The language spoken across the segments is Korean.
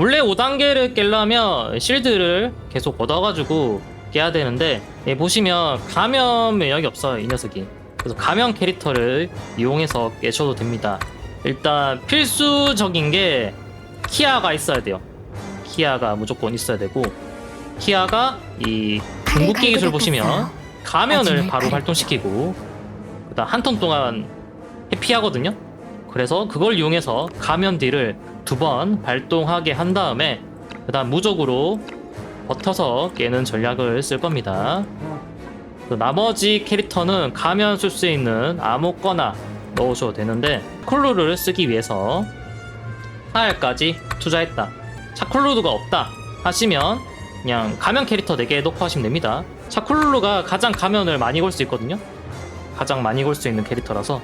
원래 5단계를 깰려면 실드를 계속 얻어가지고 깨야 되는데 예, 보시면 감염 면역이 없어요 이 녀석이 그래서 감염 캐릭터를 이용해서 깨셔도 됩니다 일단 필수적인 게 키아가 있어야 돼요 키아가 무조건 있어야 되고 키아가 이 궁극기 기술 보시면 가면을 바로 가리켜. 발동시키고 그다음 한 턴 동안 회피하거든요. 그래서 그걸 이용해서 가면 딜을 두 번 발동하게 한 다음에 그 다음 무적으로 버텨서 깨는 전략을 쓸 겁니다. 그 나머지 캐릭터는 가면 쓸 수 있는 아무거나 넣으셔도 되는데 콜루를 쓰기 위해서 하알까지 투자했다. 차콜루드가 없다 하시면 그냥 가면 캐릭터 4개 넣고 하시면 됩니다. 차콜루가 가장 가면을 많이 걸 수 있거든요. 가장 많이 걸 수 있는 캐릭터라서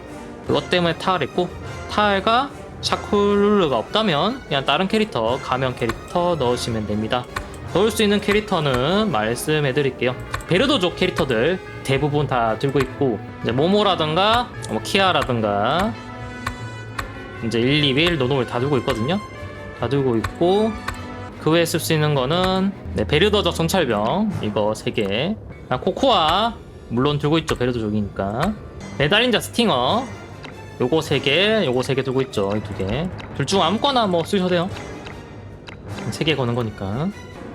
그것 때문에 타을 했고 타알과 샤쿨루가 없다면 그냥 다른 캐릭터 가면 캐릭터 넣으시면 됩니다. 넣을 수 있는 캐릭터는 말씀해 드릴게요. 베르도족 캐릭터들 대부분 다 들고 있고 이제 모모라든가 뭐 키아라든가 이제 1, 2, 1 노노를 다 들고 있거든요. 다 들고 있고 그 외에 쓸 수 있는 거는 네, 베르더적 정찰병 이거 3개 코코아 물론 들고 있죠 베르더족이니까 메달린자 스팅어 요거 3개 요거 3개 들고 있죠 이 두 개 둘 중 아무거나 뭐 쓰셔도 돼요. 3개 거는 거니까.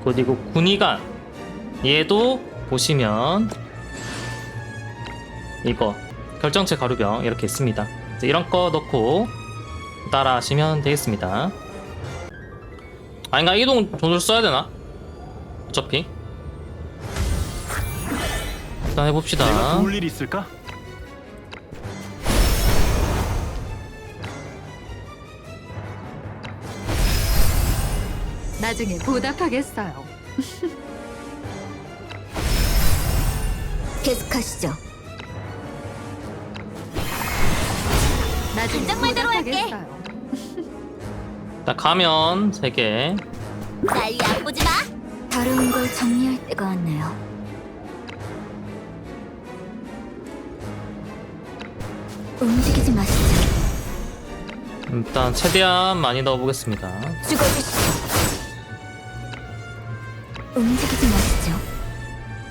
그리고 군의관. 얘도 보시면 이거 결정체 가루병 이렇게 있습니다. 이런 거 넣고 따라 하시면 되겠습니다. 아닌가 이동 돈을 써야 되나? 어차피. 일단 해봅시다. 내가 도울 일 있을까? 나중에 보답하겠어요. 계속하시죠. 나중에 할게. 보답하겠어요. 자 가면 3개 날 얕보지 마. 더러운 걸 정리할 때가 왔네요. 움직이지 마시죠. 일단 최대한 많이 넣어보겠습니다 죽어주시죠. 움직이지 마시죠.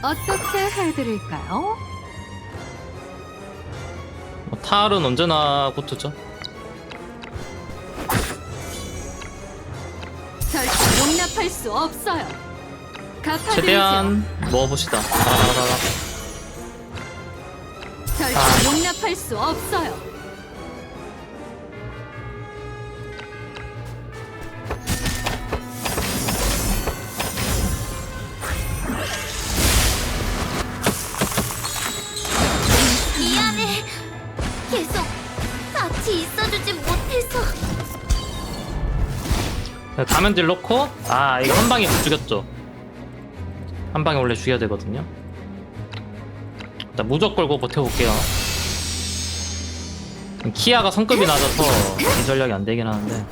어떻게 해드릴까요? 뭐, 탈은 언제나 고트죠 절대 용납할 수 없어요. 갚아드리죠. 최대한 넣어봅시다 라라라라. 절대 아. 용납할 수 없어요. 같이 있어주지 못해서. 가면들 넣고 아 이거 한 방에 못 죽였죠. 한 방에 원래 죽여야 되거든요. 일단 무적 걸고 버텨볼게요. 키아가 성급이 낮아서 이 전략이 안 되긴 하는데.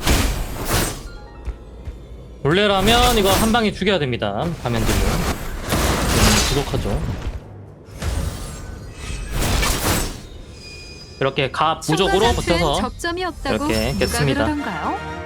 원래라면 이거 한 방에 죽여야 됩니다. 가면들은. 좀 부족하죠 이렇게 가 접점이 없다고 이렇게 깼습니다. 그러던가요?